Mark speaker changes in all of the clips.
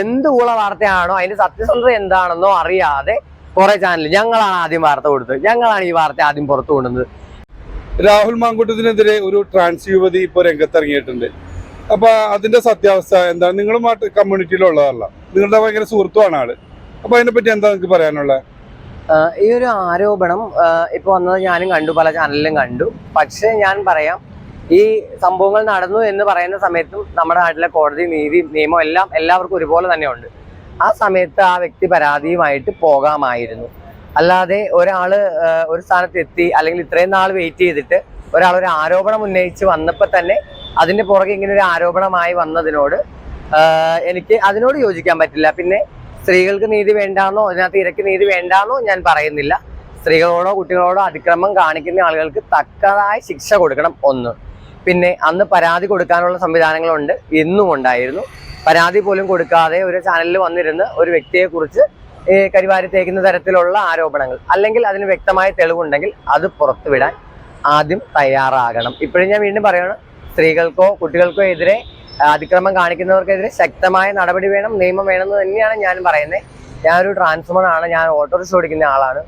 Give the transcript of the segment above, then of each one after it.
Speaker 1: എന്ത് ഊള വാർത്തയാണോ അതിന്റെ സത്യസന്ധത എന്താണെന്നോ അറിയാതെ കുറെ ചാനൽ ഞങ്ങളാണ് ആദ്യം വാർത്ത കൊടുത്തത്. ഞങ്ങളാണ് ഈ വാർത്ത ആദ്യം പുറത്തു കൊണ്ടുവന്നത്.
Speaker 2: രാഹുൽ മാങ്കൂട്ടത്തിനെതിരെ ഒരു ട്രാൻസ് യുവതി ഇപ്പൊ രംഗത്തിറങ്ങിയിട്ടുണ്ട്. അപ്പൊ അതിന്റെ സത്യാവസ്ഥ എന്താണ്? നിങ്ങളും ആ കമ്മ്യൂണിറ്റിയിലുള്ളതല്ല നിങ്ങളുടെ ഭയങ്കര സുഹൃത്തുമാണ് ആൾ. അപ്പൊ അതിനെ പറ്റി എന്താ നിങ്ങൾക്ക് പറയാനുള്ളത്
Speaker 1: ഈ ഒരു ആരോപണം ഇപ്പൊ വന്നത് ഞാനും കണ്ടു പല ചാനലിലും കണ്ടു. പക്ഷെ ഞാൻ പറയാം ഈ സംഭവങ്ങൾ നടന്നു എന്ന് പറയുന്ന സമയത്തും നമ്മുടെ നാട്ടിലെ കോടതി നീതി നിയമം എല്ലാം എല്ലാവർക്കും ഒരുപോലെ തന്നെ ഉണ്ട് ആ സമയത്ത് ആ വ്യക്തി പരാതിയുമായിട്ട് പോകാമായിരുന്നു. അല്ലാതെ ഒരാൾ ഒരു സ്ഥാനത്ത് എത്തി അല്ലെങ്കിൽ ഇത്രയും നാൾ വെയിറ്റ് ചെയ്തിട്ട് ഒരാൾ ഒരു ആരോപണം ഉന്നയിച്ച് വന്നപ്പോൾ തന്നെ അതിന്റെ പുറകെ ഇങ്ങനെ ഒരു ആരോപണമായി വന്നതിനോട് എനിക്ക് അതിനോട് യോജിക്കാൻ പറ്റില്ല. പിന്നെ സ്ത്രീകൾക്ക് നീതി വേണ്ടാന്നോ അതിനകത്ത് ഇരയ്ക്ക് നീതി വേണ്ടാന്നോ ഞാൻ പറയുന്നില്ല. സ്ത്രീകളോടോ കുട്ടികളോടോ അതിക്രമം കാണിക്കുന്ന ആളുകൾക്ക് തക്കതായ ശിക്ഷ കൊടുക്കണം ഒന്ന്. പിന്നെ അന്ന് പരാതി കൊടുക്കാനുള്ള സംവിധാനങ്ങളുണ്ട് എന്നും ഉണ്ടായിരുന്നു. പരാതി പോലും കൊടുക്കാതെ ഒരു ചാനലിൽ വന്നിരുന്ന് ഒരു വ്യക്തിയെ കുറിച്ച് കരിവാരി തേക്കുന്ന തരത്തിലുള്ള ആരോപണങ്ങൾ അല്ലെങ്കിൽ അതിന് വ്യക്തമായ തെളിവുണ്ടെങ്കിൽ അത് പുറത്തുവിടാൻ ആദ്യം തയ്യാറാകണം. ഇപ്പോഴും ഞാൻ വീണ്ടും പറയണം സ്ത്രീകൾക്കോ കുട്ടികൾക്കോ എതിരെ അതിക്രമം കാണിക്കുന്നവർക്കെതിരെ ശക്തമായ നടപടി വേണം നിയമം വേണം എന്ന് തന്നെയാണ് ഞാൻ പറയുന്നത്. ഞാനൊരു ട്രാൻസ്ഫോമർ ആണ് ഞാൻ ഓട്ടോറിക്ഷ ഓടിക്കുന്ന ആളാണ്.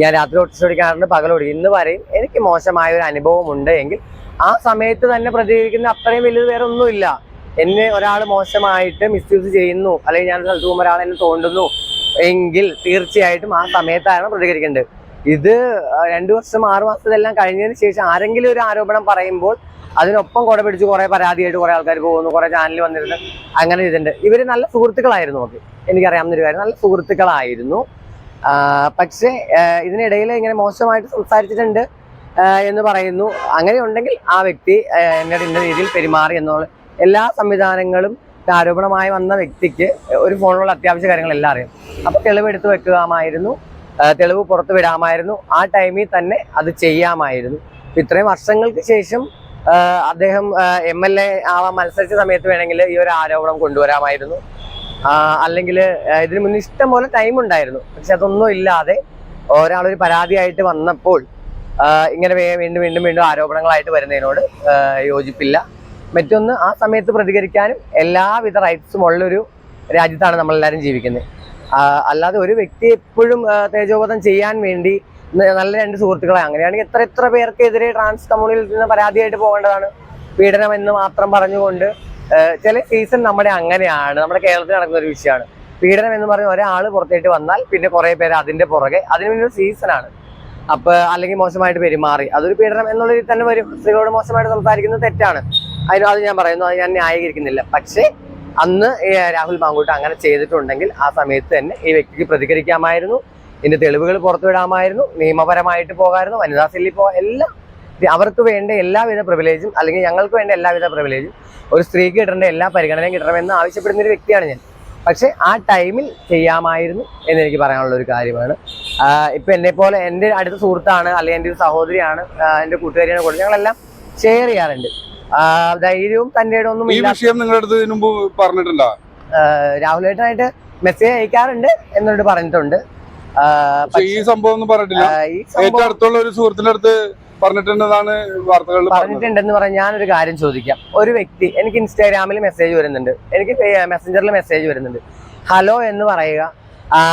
Speaker 1: ഞാൻ രാത്രി ഓട്ടിച്ച് ഓടിക്കാറുണ്ട് ഓടിക്കും ഇന്ന് വരെയും എനിക്ക് മോശമായ ഒരു അനുഭവം ഉണ്ട് എങ്കിൽ ആ സമയത്ത് തന്നെ പ്രതികരിക്കുന്ന അത്രയും വലുത് വേറെ ഒന്നുമില്ല. എന്നെ ഒരാൾ മോശമായിട്ട് മിസ്യൂസ് ചെയ്യുന്നു അല്ലെങ്കിൽ ഞാൻ സ്ഥലത്ത് പോകുമ്പോൾ ഒരാൾ എന്നെ തോണ്ടുന്നു എങ്കിൽ തീർച്ചയായിട്ടും ആ സമയത്താണ് പ്രതികരിക്കേണ്ടത്. ഇത് രണ്ടു വർഷം ആറു മാസത്തെല്ലാം കഴിഞ്ഞതിന് ശേഷം ആരെങ്കിലും ഒരു ആരോപണം പറയുമ്പോൾ അതിനൊപ്പം കുട പിടിച്ച് കുറെ പരാതിയായിട്ട് കുറെ ആൾക്കാർ പോകുന്നു കുറെ ചാനൽ വന്നിരുന്നു അങ്ങനെ ഇതുണ്ട്. ഇവർ നല്ല സുഹൃത്തുക്കളായിരുന്നു. നമുക്ക് എനിക്കറിയാവുന്ന ഒരു കാര്യം നല്ല സുഹൃത്തുക്കളായിരുന്നു. പക്ഷേ ഇതിനിടയിൽ ഇങ്ങനെ മോശമായിട്ട് സംസാരിച്ചിട്ടുണ്ട് എന്ന് പറയുന്നു. അങ്ങനെ ഉണ്ടെങ്കിൽ ആ വ്യക്തി എന്നോട് ഇന്ന രീതിയിൽ പെരുമാറി എന്നുള്ള എല്ലാ സംവിധാനങ്ങളും ആരോപണമായി വന്ന വ്യക്തിക്ക് ഒരു ഫോണിലുള്ള അത്യാവശ്യ കാര്യങ്ങളെല്ലാം അറിയാം. അപ്പൊ തെളിവ് എടുത്തു വെക്കാമായിരുന്നു തെളിവ് പുറത്തു വിടാമായിരുന്നു. ആ ടൈമിൽ തന്നെ അത് ചെയ്യാമായിരുന്നു. ഇത്രയും വർഷങ്ങൾക്ക് ശേഷം അദ്ദേഹം എം എൽ എ ആവാൻ മത്സരിച്ച സമയത്ത് വേണമെങ്കിൽ ഈ ഒരു ആരോപണം കൊണ്ടുവരാമായിരുന്നു. അല്ലെങ്കിൽ ഇതിന് മുന്നേ ഇഷ്ടം പോലെ ടൈം ഉണ്ടായിരുന്നു. പക്ഷെ അതൊന്നും ഇല്ലാതെ ഒരാളൊരു പരാതിയായിട്ട് വന്നപ്പോൾ ഇങ്ങനെ വീണ്ടും വീണ്ടും വീണ്ടും ആരോപണങ്ങളായിട്ട് വരുന്നതിനോട് യോജിപ്പില്ല. മറ്റൊന്ന് ആ സമയത്ത് പ്രതികരിക്കാനും എല്ലാവിധ റൈറ്റ്സും ഉള്ളൊരു രാജ്യത്താണ് നമ്മളെല്ലാവരും ജീവിക്കുന്നത്. അല്ലാതെ ഒരു വ്യക്തി എപ്പോഴും തേജോപതം ചെയ്യാൻ വേണ്ടി നല്ല രണ്ട് സുഹൃത്തുക്കളെ അങ്ങനെയാണെങ്കിൽ എത്ര എത്ര പേർക്കെതിരെ ട്രാൻസ് കമ്മ്യൂണിൽ നിന്ന് പരാതിയായിട്ട് പോകേണ്ടതാണ്? പീഡനം എന്ന് മാത്രം പറഞ്ഞുകൊണ്ട് ചില സീസൺ നമ്മുടെ അങ്ങനെയാണ്. നമ്മുടെ കേരളത്തിൽ നടക്കുന്ന ഒരു വിഷയമാണ്. പീഡനം എന്ന് പറഞ്ഞ ഒരാൾ പുറത്തേട്ട് വന്നാൽ പിന്നെ കുറെ പേര് അതിന്റെ പുറകെ അതിന് പിന്നെ ഒരു സീസണാണ് അപ്പൊ അല്ലെങ്കിൽ മോശമായിട്ട് പെരുമാറി. അതൊരു പീഡനം എന്നുള്ള രീതിയിൽ തന്നെ വരും. സ്ത്രീകളോട് മോശമായിട്ട് സംസാരിക്കുന്നത് തെറ്റാണ്. അതിന് അത് ഞാൻ പറയുന്നു അത് ഞാൻ ന്യായീകരിക്കുന്നില്ല. പക്ഷേ അന്ന് രാഹുൽ മാങ്കൂട്ട് അങ്ങനെ ചെയ്തിട്ടുണ്ടെങ്കിൽ ആ സമയത്ത് തന്നെ ഈ വ്യക്തിക്ക് പ്രതികരിക്കാമായിരുന്നു. ഇതിന്റെ തെളിവുകൾ പുറത്തുവിടാമായിരുന്നു. നിയമപരമായിട്ട് പോകാമായിരുന്നു വനിതാ സെല്ലിൽ പോകാം എല്ലാം അവർക്ക് വേണ്ട എല്ലാവിധ പ്രിവിലേജും അല്ലെങ്കിൽ ഞങ്ങൾക്ക് വേണ്ട എല്ലാവിധ പ്രിവിലേജും ഒരു സ്ത്രീക്ക് കിട്ടേണ്ട എല്ലാ പരിഗണനയും കിട്ടണമെന്ന് ആവശ്യപ്പെടുന്ന ഒരു വ്യക്തിയാണ് ഞാൻ. പക്ഷെ ആ ടൈമിൽ ചെയ്യാമായിരുന്നു എന്നെനിക്ക് പറയാനുള്ള ഒരു കാര്യമാണ്. ഇപ്പം എന്നെപ്പോലെ എന്നെ പോലെ എന്റെ അടുത്ത സുഹൃത്താണ് അല്ലെങ്കിൽ എന്റെ ഒരു സഹോദരിയാണ് എന്റെ കൂട്ടുകാരിയാണ് കൂടെ ഞങ്ങളെല്ലാം ഷെയർ ചെയ്യാറുണ്ട്. ധൈര്യവും തന്റെ ഒന്നും
Speaker 2: ഈ വിഷയം നിങ്ങളുടെ അടുത്ത് മുമ്പ് പറഞ്ഞിട്ടുണ്ടോ?
Speaker 1: രാഹുലേട്ടനായിട്ട് മെസ്സേജ് അയക്കാറുണ്ട് എന്നോട് പറഞ്ഞിട്ടുണ്ട്.
Speaker 2: ഈ സംഭവം ഒന്നും പറഞ്ഞിട്ടില്ല. ഏറ്റവും അടുത്തുള്ള ഒരു സുഹൃത്തിന്റെ അടുത്ത് പറഞ്ഞിട്ടുണ്ടെന്നാണ് പറഞ്ഞത്.
Speaker 1: പറഞ്ഞിട്ടുണ്ടെന്ന് പറഞ്ഞാൽ ഞാനൊരു കാര്യം ചോദിക്കാം. ഒരു വ്യക്തി എനിക്ക് ഇൻസ്റ്റാഗ്രാമിൽ മെസ്സേജ് വരുന്നുണ്ട്. എനിക്ക് മെസ്സഞ്ചറിൽ മെസ്സേജ് വരുന്നുണ്ട്. ഹലോ എന്ന് പറയുക.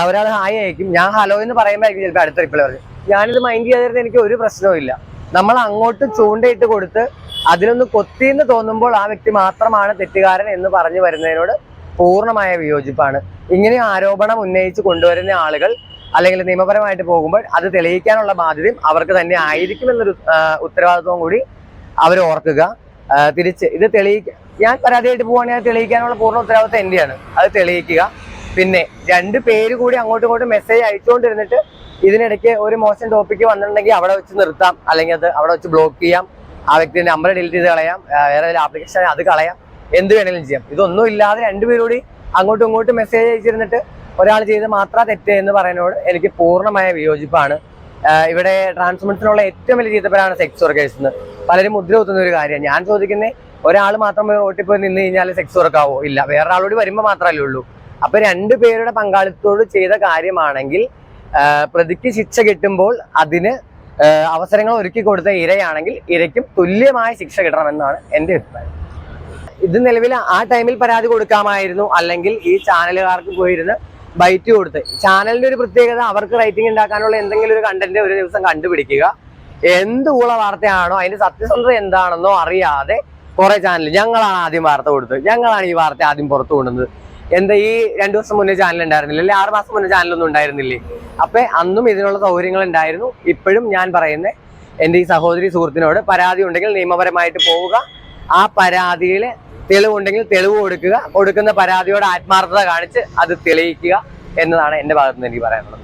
Speaker 1: ഒരാൾ ഹായ് അയക്കും ഞാൻ ഹലോ എന്ന് പറയുമ്പോഴായിരിക്കും ചിലപ്പോൾ അടുത്ത റിപ്ലൈ പറയും ഞാനിത് മൈൻഡ് ചെയ്യാതിരുന്ന എനിക്ക് ഒരു പ്രശ്നവും നമ്മൾ അങ്ങോട്ട് ചൂണ്ടയിട്ട് കൊടുത്ത് അതിലൊന്ന് കൊത്തിയെന്ന് തോന്നുമ്പോൾ ആ വ്യക്തി മാത്രമാണ് തെറ്റുകാരൻ എന്ന് പറഞ്ഞു വരുന്നതിനോട് പൂർണമായ വിയോജിപ്പാണ്. ഇങ്ങനെ ആരോപണം ഉന്നയിച്ച് കൊണ്ടുവരുന്ന ആളുകൾ അല്ലെങ്കിൽ നിയമപരമായിട്ട് പോകുമ്പോൾ അത് തെളിയിക്കാനുള്ള ബാധ്യതയും അവർക്ക് തന്നെ ആയിരിക്കും എന്നൊരു ഉത്തരവാദിത്വം കൂടി അവർ ഓർക്കുക. തിരിച്ച് ഇത് തെളിയിക്ക ഞാൻ പരാതിയായിട്ട് പോവുകയാണെങ്കിൽ തെളിയിക്കാനുള്ള പൂർണ ഉത്തരവാദിത്വം എന്റെയാണ്. അത് തെളിയിക്കുക. പിന്നെ രണ്ട് പേര് കൂടി അങ്ങോട്ടും ഇങ്ങോട്ടും മെസ്സേജ് അയച്ചുകൊണ്ടിരുന്നിട്ട് ഇതിനിടയ്ക്ക് ഒരു മോശം ടോപ്പിക് വന്നിട്ടുണ്ടെങ്കിൽ അവിടെ വെച്ച് നിർത്താം. അല്ലെങ്കിൽ അത് അവിടെ വെച്ച് ബ്ലോക്ക് ചെയ്യാം. ആ വ്യക്തിയുടെ നമ്പർ ഡിലീറ്റ് ചെയ്ത് കളയാം. വേറെ വേറെ ആപ്ലിക്കേഷൻ അത് കളയാം. എന്ത് വേണമെങ്കിലും ചെയ്യാം. ഇതൊന്നും ഇല്ലാതെ രണ്ടുപേരും കൂടി അങ്ങോട്ടും ഇങ്ങോട്ടും മെസ്സേജ് അയച്ചിരുന്നിട്ട് ഒരാൾ ചെയ്ത് മാത്രം തെറ്റ് എന്ന് പറയുന്നതോട് എനിക്ക് പൂർണമായ വിയോജിപ്പാണ്. ഇവിടെ ട്രാൻസ്മിഷനുള്ള ഏറ്റവും വലിയ ചീത്തപ്പേരാണ് സെക്സ് വർക്കേഴ്സ് എന്ന് പലരും മുദ്ര കുത്തുന്ന ഒരു കാര്യം ഞാൻ ചോദിക്കുന്നത് ഒരാൾ മാത്രം റോട്ടിൽ പോയി നിന്ന് കഴിഞ്ഞാൽ സെക്സ് വർക്കാവോ ഇല്ല. വേറെ ആളോട് വരുമ്പോൾ മാത്രമല്ലേ ഉള്ളൂ. അപ്പൊ രണ്ടു പേരുടെ പങ്കാളിത്തോട് ചെയ്ത കാര്യമാണെങ്കിൽ പ്രതിക്ക് ശിക്ഷ കിട്ടുമ്പോൾ അതിന് അവസരങ്ങൾ ഒരുക്കി കൊടുത്ത ഇരയാണെങ്കിൽ ഇരയ്ക്കും തുല്യമായ ശിക്ഷ കിട്ടണമെന്നാണ് എന്റെ അഭിപ്രായം. ഇത് നിലവിൽ ആ ടൈമിൽ പരാതി കൊടുക്കാമായിരുന്നു. അല്ലെങ്കിൽ ഈ ചാനലുകാർക്ക് പോയിരുന്ന് ബൈറ്റ് കൊടുത്ത്. ചാനലിന്റെ ഒരു പ്രത്യേകത അവർക്ക് റൈറ്റിംഗ് ഉണ്ടാക്കാനുള്ള എന്തെങ്കിലും ഒരു കണ്ടന്റ് ഒരു ദിവസം കണ്ടുപിടിക്കുക. എന്ത് ഊള വാർത്തയാണോ അതിന്റെ സത്യസന്ധത എന്താണെന്നോ അറിയാതെ കുറെ ചാനൽ ഞങ്ങളാണ് ആദ്യം വാർത്ത കൊടുത്തത്. ഞങ്ങളാണ് ഈ വാർത്ത ആദ്യം പുറത്തു കൊണ്ടുന്നത് എന്താ ഈ രണ്ടു ദിവസം മുന്നേ ചാനൽ ഉണ്ടായിരുന്നില്ല? അല്ലെ? ആറ് മാസം മുന്നേ ചാനലൊന്നും ഉണ്ടായിരുന്നില്ലേ? അപ്പൊ അന്നും ഇതിനുള്ള സൗകര്യങ്ങൾ ഉണ്ടായിരുന്നു. ഇപ്പോഴും ഞാൻ പറയുന്നത് എന്റെ ഈ സഹോദരി സുഹൃത്തിനോട് പരാതി ഉണ്ടെങ്കിൽ നിയമപരമായിട്ട് പോവുക. ആ പരാതിയിൽ തെളിവുണ്ടെങ്കിൽ തെളിവ് കൊടുക്കുക. കൊടുക്കുന്ന പരാതിയോട് ആത്മാർത്ഥത കാണിച്ച് അത് തെളിയിക്കുക എന്നതാണ് എന്റെ ഭാഗത്ത് നിന്ന് എനിക്ക് പറയാനുള്ളത്.